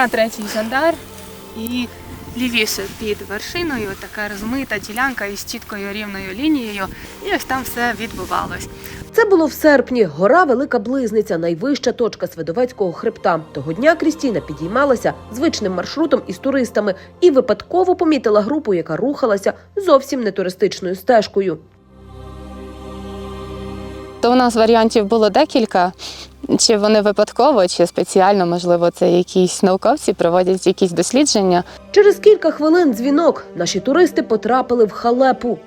гора Третій Жандар і лівіше під вершиною така розмита ділянка із чіткою рівною лінією. І ось там все відбувалось. Це було в серпні. Гора Велика Близниця, найвища точка Свидовецького хребта. Того дня Крістіна підіймалася звичним маршрутом із туристами і випадково помітила групу, яка рухалася зовсім не туристичною стежкою. То у нас варіантів було декілька. Чи вони випадково, чи спеціально, можливо, це якісь науковці проводять якісь дослідження. Через кілька хвилин дзвінок наші туристи потрапили в халепу.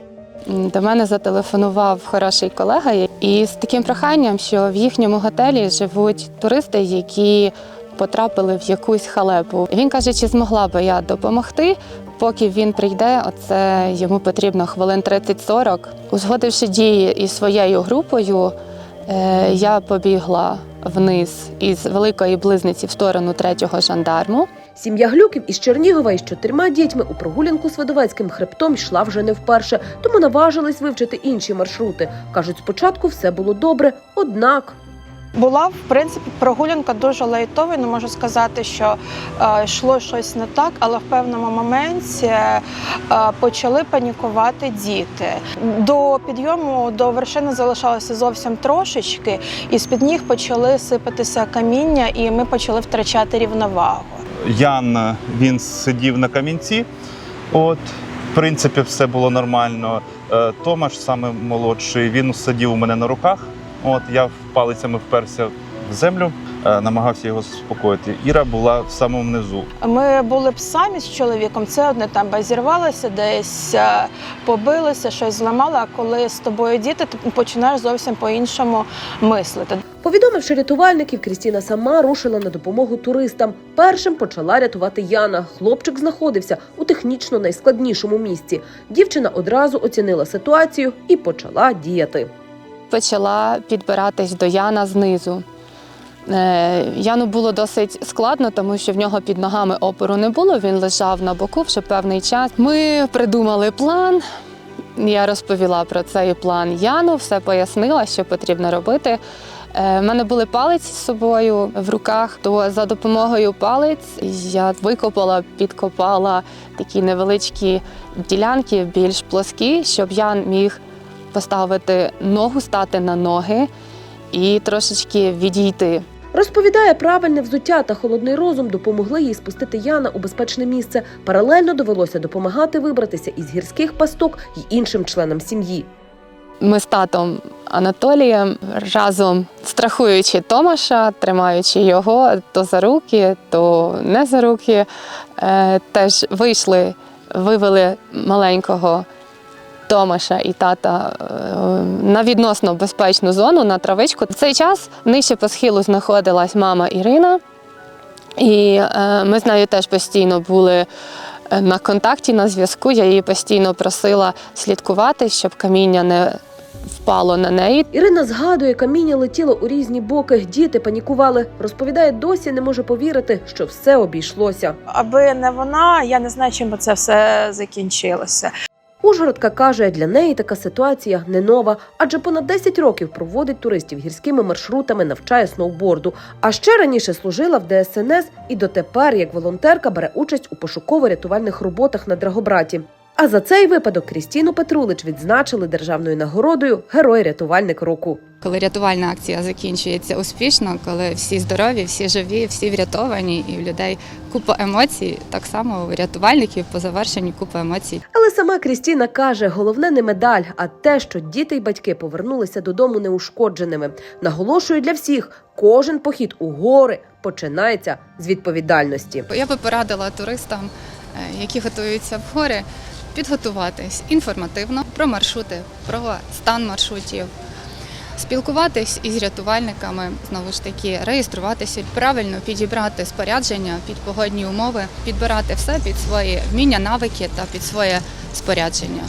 До мене зателефонував хороший колега і з таким проханням, що в їхньому готелі живуть туристи, які потрапили в якусь халепу. Він каже, чи змогла би я допомогти. Поки він прийде, оце йому потрібно хвилин 30-40. Узгодивши дії із своєю групою, е, я побігла вниз із великої близниці в сторону третього жандарму. Сім'я Глюків із Чернігова із чотирма дітьми у прогулянку Свидовецьким хребтом йшла вже не вперше, тому наважились вивчити інші маршрути. кажуть, спочатку все було добре, однак. Була в принципі прогулянка дуже лайтова. Не можу сказати, що е, йшло щось не так, але в певному моменті е, почали панікувати діти. До підйому до вершини залишалося зовсім трошечки, і з під ніг почали сипатися каміння, і ми почали втрачати рівновагу. Ян він сидів на камінці. От, в принципі, все було нормально. Е, Томаш, саме молодший, він сидів у мене на руках. От я палицями вперся в землю, е, намагався його заспокоїти. Іра була в самому низу. Ми були б самі з чоловіком, це одне там зірвалося, десь е, побилися, щось зламали. А коли з тобою діти, ти починаєш зовсім по-іншому мислити. Повідомивши рятувальників, Крістіна сама рушила на допомогу туристам. Першим почала рятувати Яна. Хлопчик знаходився у технічно найскладнішому місці. Дівчина одразу оцінила ситуацію і почала діяти. Почала підбиратись до Яна знизу. Е, Яну було досить складно, тому що в нього під ногами опору не було. Він лежав на боку вже певний час. Ми придумали план. Я розповіла про цей план Яну, все пояснила, що потрібно робити. Е, У мене були палиці з собою в руках, то за допомогою палиць я викопала, підкопала такі невеличкі ділянки, більш плоскі, щоб Ян міг поставити ногу, стати на ноги і трошечки відійти. Розповідає, правильне взуття та холодний розум допомогли їй спустити Яна у безпечне місце. Паралельно довелося допомагати вибратися із гірських пасток й іншим членам сім'ї. Ми з татом Анатолієм разом страхуючи Томаша, тримаючи його то за руки, то не за руки, е, теж вийшли, вивели маленького Томаша і тата е, на відносно безпечну зону на травичку. В цей час нижче по схилу знаходилась мама Ірина, і е, ми з нею теж постійно були е, на контакті, на зв'язку. Я її постійно просила слідкувати, щоб каміння не впало на неї. Ірина згадує, каміння летіло у різні боки. Діти панікували. Розповідає, досі не може повірити, що все обійшлося. Аби не вона, я не знаю, чим би це все закінчилося. Ужгородка каже, для неї така ситуація не нова, адже понад 10 років проводить туристів гірськими маршрутами, навчає сноуборду. А ще раніше служила в ДСНС і дотепер, як волонтерка, бере участь у пошуково-рятувальних роботах на Драгобраті. А за цей випадок Крістіну Петрулич відзначили державною нагородою Герой-рятувальник року. Коли рятувальна акція закінчується успішно, коли всі здорові, всі живі, всі врятовані, і в людей купа емоцій, так само у рятувальників по завершенні купа емоцій. Але сама Крістіна каже, головне не медаль, а те, що діти й батьки повернулися додому неушкодженими. Наголошую для всіх, кожен похід у гори починається з відповідальності. Я би порадила туристам, е, які готуються в гори, підготуватись інформативно про маршрути, про стан маршрутів. Спілкуватись із рятувальниками, знову ж таки, реєструватися, правильно підібрати спорядження під погодні умови, підбирати все під свої вміння, навики та під своє спорядження.